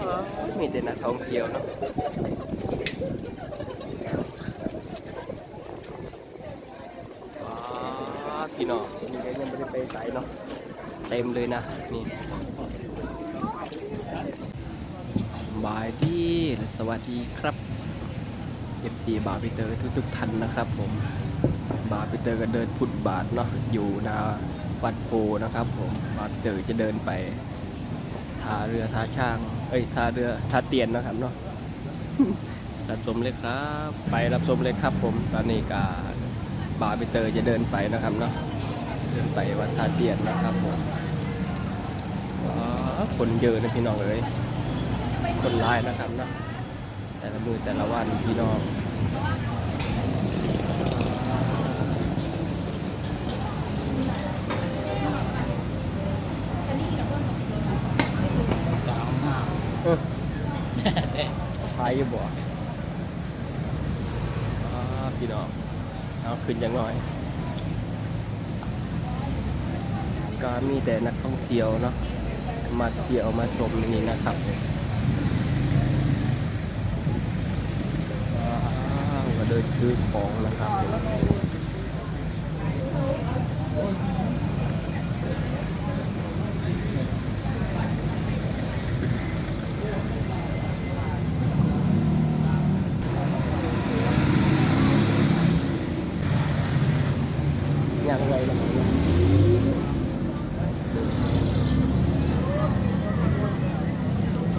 อ๋อมีแต่นักท่องเที่ยวเนาะอ๋อพี่น้องนี่ก็ยังไม่ได้ไปไสเนาะเต็มเลยนะนี่บายดีและสวัสดีครับ FC บาร์พิเตอร์ทุกๆท่านนะครับ ผม บาร์พิเตอร์ก็เดินพุทธบาทเนาะอยู่หนาวัดโพนะครับ ผมบาร์พิเตอร์จะเดินไปท่าเรือท่าช่าง เอ้ยท่าเรือท่าเตียนนะครับเนาะรับชมเลยครับ ไปรับชมเลยครับ ผมตอนนี้ก็บาร์พิเตอร์จะเดินไปนะครับเนาะเดินไปวัดท่าเตียนนะครับผมอ๋อคนเยอะนะพี่น้องเอ้ยคนร้ายนะครับเนาะแต่ละมือแต่ละวันพี่น้อง สาวงาม เออพายอยู่บ่พี่น้องเอาขึ้นยังน้อย ก็มีแต่นักท่องเที่ยวเนาะมาเที่ยวมาชมนี้นะครับว้าวก็เดินซื้อของนะครับ อย่างไรล่ะ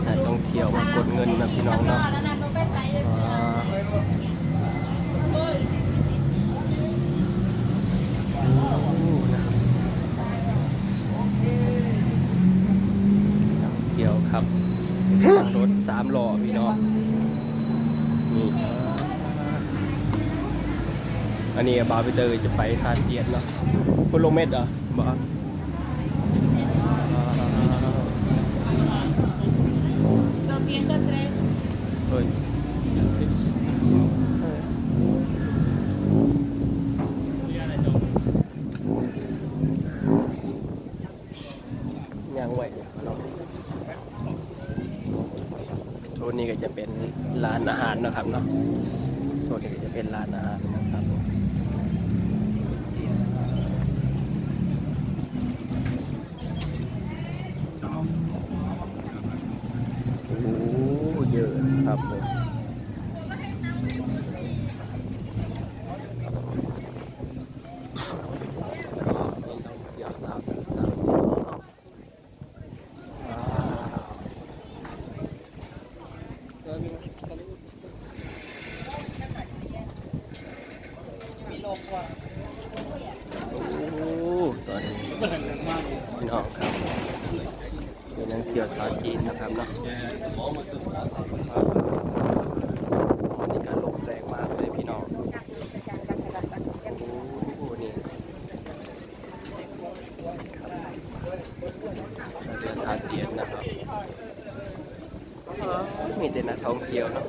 นักท่องเที่ยวมากดเงินนะพี่น้องเนาะเที่ยวครับรถสามล้อพี่น้องนี่อันนี้บาร์บิเตอร์จะไปทานเตียนเนาะคุณลงเม็ดเหรอบาร์ 203. เฮ้ย ยังไหวเนาะโซนนี้ก็จะเป็นร้านอาหารนะครับเนาะโซนนี้ก็จะเป็นร้านอาหารนะครับ โอ้โหเยอะครับผมก็มีนักท่องเที่ยวสาวสาวจีนเนาะว้าวโอ้โหตอนนี้พี่น้อง ครับมีนักเที่ยวสาวจีนนะครับเนาะวันนี้การลมแรงมากเลยพี่น้องโอ้โหนี่เรือทาเตียนนะครับ มีแต่นักท่องเที่ยวเนาะ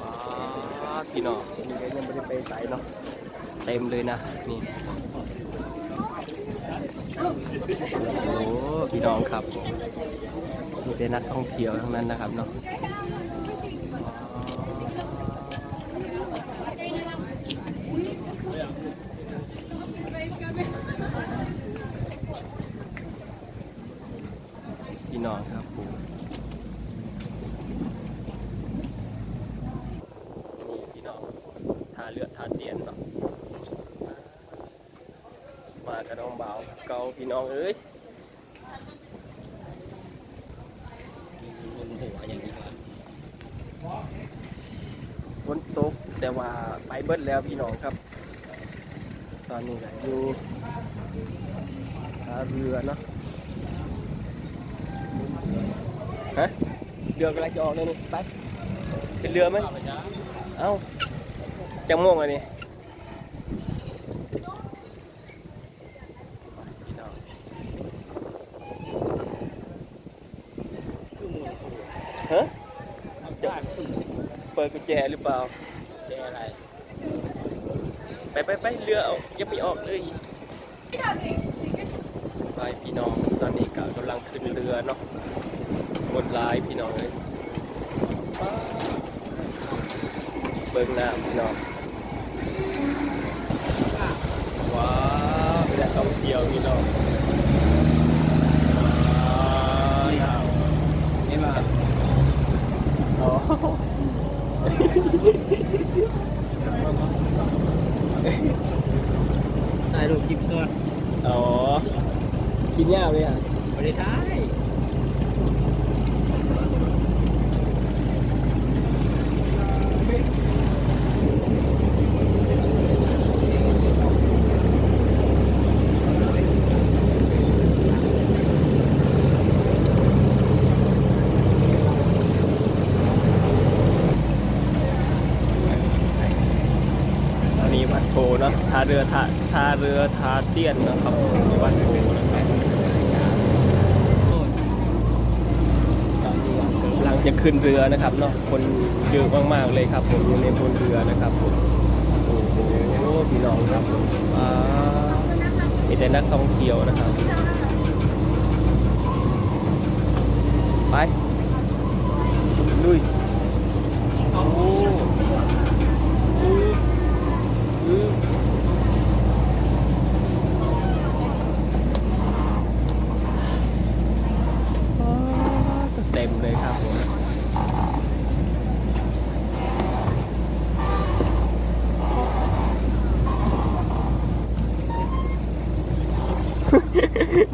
ว้าวพี่น้องนี่ก็ยังไม่ได้ไปไสเนาะ เต็มเลยนะนี่โอ้พี่น้องครับมีแต่นักท่องเที่ยวทั้งนั้นนะครับเนาะพี่น้องครับผมนี่พี่น้องท่าเรือท่าเตียนเนาะากับน้องบ่าวเกาพี่น้องเอ้ยเงินหัวอย่างนี้ว่าฝนตกแต่ว่าไปเบิดแล้วพี่น้องครับ ตอนนี้ก็อยู่ท่าเรือเนาะฮะเรือกำลังจะออกเลยนี่ไปเป็นเรือไหมไปจ้าเอ้าจังม่วงอันนี้พี่น้องฮะ เอาจ้าขึ้น เปิดกุญ แจหรือเปล่าเจอะไร ไปไปไปเรือเอาอย่าไปออกเลยนี้ก็กำลังขึ้นเรือเนาะบนลายพี่น้องเลยเบิ่งน้ำพี่น้องว้าวเป็นแหล่งท่องเที่ยวพี่น้องว้าวนี่มาอ๋อ ถ่ายรูปคลิปสดอ๋อกินยากเลยอะไม่ได้ถ่าย โพเนะท่าเรือท่าท่าเรือท่าเตี้ยนนะครับวัดโพนะครับตอนนี้กำลังจะขึ้นเรือนะครับเนาะคนเยอะมากๆเลยครับ ผมอยู่ในบนเรือนะครับผมโอ้โหพี่น้องครับอ่ามีแต่นักท่องเที่ยวนะครับ ไปลุยโอ้ออืออ๋อเต็มเลยครับผม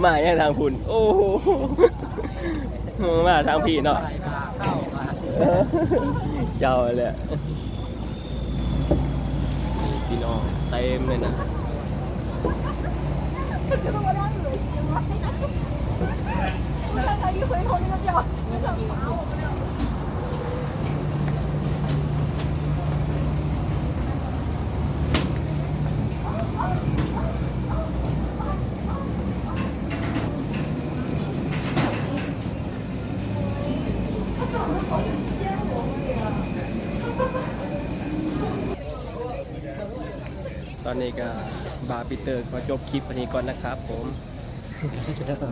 มาอย่างทางคุณ โอ้โหมาทางพี่เนาะถ่ายเจ้าเลยพี่น้องเต็มเลยนะ อนนี้ก็บาปีเตอร์ขอจบคลิปอันนี้ก่อนนะครับ ผม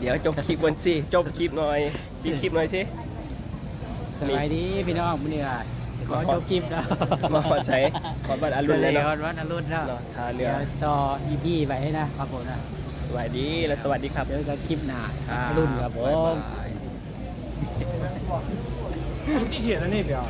เดี๋ยวจบคลิปวันสิจบคลิปหน่อยปิคลิปหน่อยสิสบายดีพี่น้องมื้อนี้ล่ะขอจบคลิปแล้วมาขอใช้ขอบัตรอรุณเลยเนะขอบัตรอรุณเนาะทาเรือต่อ EP ไปให้นะครับผมนะสวัสดีและสวัสดีครับเดี๋ยวจะคลิปหน้าอรุณครับผมที่เขียนนั่นนี่เดี๋ย